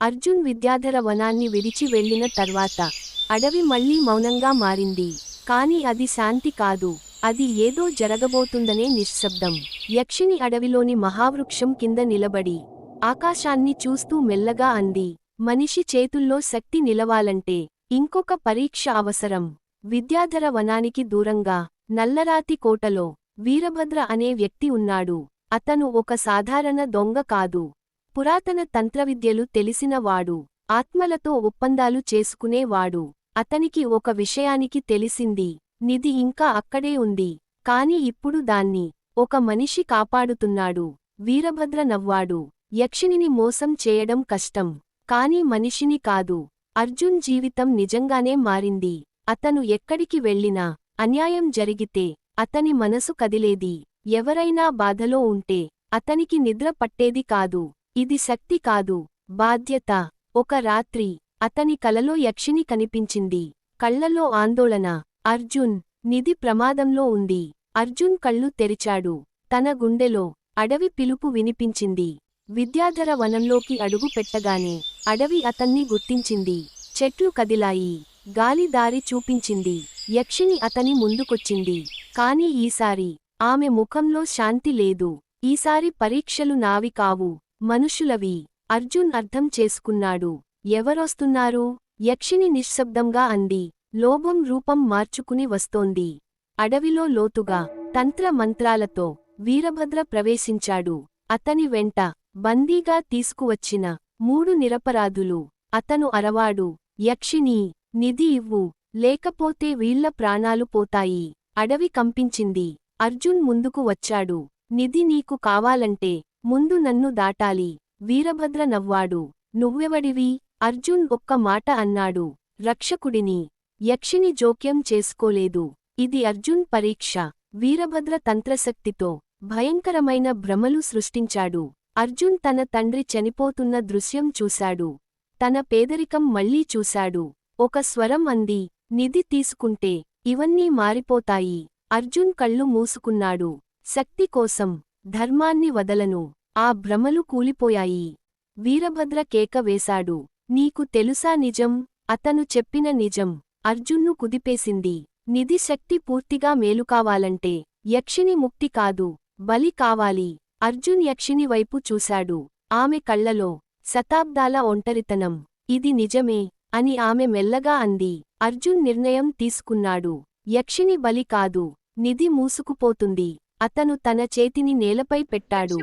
అర్జున్ విద్యాధర వనాన్ని విడిచి వెళ్ళిన తర్వాత అడవి మళ్ళీ మౌనంగా మారింది. కాని అది శాంతి కాదు. అది ఏదో జరగబోతుందనే నిశ్శబ్దం. యక్షిని అడవిలోని మహావృక్షం కింద నిలబడి ఆకాశాన్ని చూస్తూ మెల్లగా అంది. మనిషి చేతుల్లో శక్తి నిలవాలంటే ఇంకొక పరీక్ష అవసరం. విద్యాధర వనానికి దూరంగా నల్లరాతి కోటలో వీరభద్ర అనే వ్యక్తి ఉన్నాడు. అతను ఒక సాధారణ దొంగ కాదు. పురాతన తంత్రవిద్యలు తెలిసినవాడు ఆత్మలతో ఒప్పందాలు చేసుకునేవాడు. అతనికి ఒక విషయానికి తెలిసింది నిధి ఇంకా అక్కడే ఉంది. కాని ఇప్పుడు దాన్ని ఒక మనిషి కాపాడుతున్నాడు. వీరభద్ర నవ్వాడు యక్షినిని మోసం చేయడం కష్టం కాని మనిషిని కాదు. అర్జున్ జీవితం నిజంగానే మారింది. అతను ఎక్కడికి వెళ్ళినా అన్యాయం జరిగితే అతని మనసు కదిలేది. ఎవరైనా బాధలో ఉంటే అతనికి నిద్ర పట్టేది కాదు. ఇది శక్తి కాదు. బాధ్యత. ఒక రాత్రి అతని కలలో యక్షిని కనిపించింది. కళ్ళలో ఆందోళన. అర్జున్ నిధి ప్రమాదంలో ఉంది. అర్జున్ కళ్ళు తెరిచాడు. తన గుండెలో అడవి పిలుపు వినిపించింది. విద్యాధర వనంలోకి అడుగు పెట్టగానే అడవి అతన్ని గుర్తించింది. చెట్లు కదిలాయి. గాలి దారి చూపించింది. యక్షిని అతని ముందుకొచ్చింది. కాని ఈసారి ఆమె ముఖంలో శాంతి లేదు. ఈసారి పరీక్షలు నావి కావు. మనుషులవి. అర్జున్ అర్థం చేసుకున్నాడు. ఎవరొస్తున్నారు? యక్షిని నిశ్శబ్దంగా అంది. లోభం రూపం మార్చుకుని వస్తోంది. అడవిలో లోతుగా తంత్ర మంత్రాలతో వీరభద్ర ప్రవేశించాడు. అతని వెంట బందీగా తీసుకువచ్చిన మూడు నిరపరాధులు. అతను అరవాడు యక్షిని నిధి ఇవ్వు లేకపోతే వీళ్ళ ప్రాణాలు పోతాయి. అడవి కంపించింది. అర్జున్ ముందుకు వచ్చాడు. నిధి నీకు కావాలంటే ముందు నన్ను దాటాలి. వీరభద్ర నవ్వాడు. నువ్వెవడివి? అర్జున్ ఒక్క మాట అన్నాడు. రక్షకుడిని. యక్షిని జోక్యం చేసుకోలేదు. ఇది అర్జున్ పరీక్ష. వీరభద్ర తంత్రశక్తితో భయంకరమైన భ్రమలు సృష్టించాడు. అర్జున్ తన తండ్రి చనిపోతున్న దృశ్యం చూశాడు. తన పేదరికం మళ్ళీ చూశాడు. ఒక స్వరం అంది. నిధి తీసుకుంటే ఇవన్నీ మారిపోతాయి. అర్జున్ కళ్ళు మూసుకున్నాడు. శక్తి కోసం ధర్మాన్ని వదలను. ఆ భ్రమలు కూలిపోయాయి. వీరభద్ర కేక వేశాడు. నీకు తెలుసా నిజం? అతను చెప్పిన నిజం. అర్జున్ను కుదిపేసింది. నిధి శక్తి పూర్తిగా మేలుకావాలంటే యక్షిని ముక్తి కాదు బలి కావాలి. అర్జున్ యక్షిని వైపు చూశాడు. ఆమె కళ్ళలో శతాబ్దాల ఒంటరితనం. ఇది నిజమే అని ఆమె మెల్లగా అంది. అర్జున్ నిర్ణయం తీసుకున్నాడు. యక్షిని బలి కాదు. నిధి మూసుకుపోతుంది. అతను తన చేతిని నేలపై పెట్టాడు.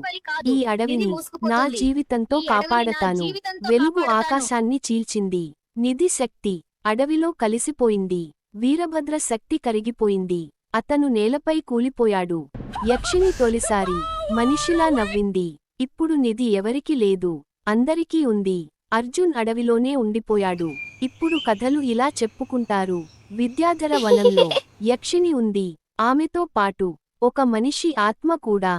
ఈ అడవిని నా జీవితంతో కాపాడతాను. వెలుగు ఆకాశాన్ని చీల్చింది. నిధి శక్తి అడవిలో కలిసిపోయింది. వీరభద్ర శక్తి కరిగిపోయింది. అతను నేలపై కూలిపోయాడు. యక్షిని తొలిసారి మనిషిలా నవ్వింది. ఇప్పుడు నిధి ఎవరికి లేదు. అందరికీ ఉంది. అర్జున్ అడవిలోనే ఉండిపోయాడు. ఇప్పుడు కథలు ఇలా చెప్పుకుంటారు. విద్యాధర వనంలో యక్షిని ఉంది. ఆమెతో పాటు ఒక మనిషి ఆత్మ కూడా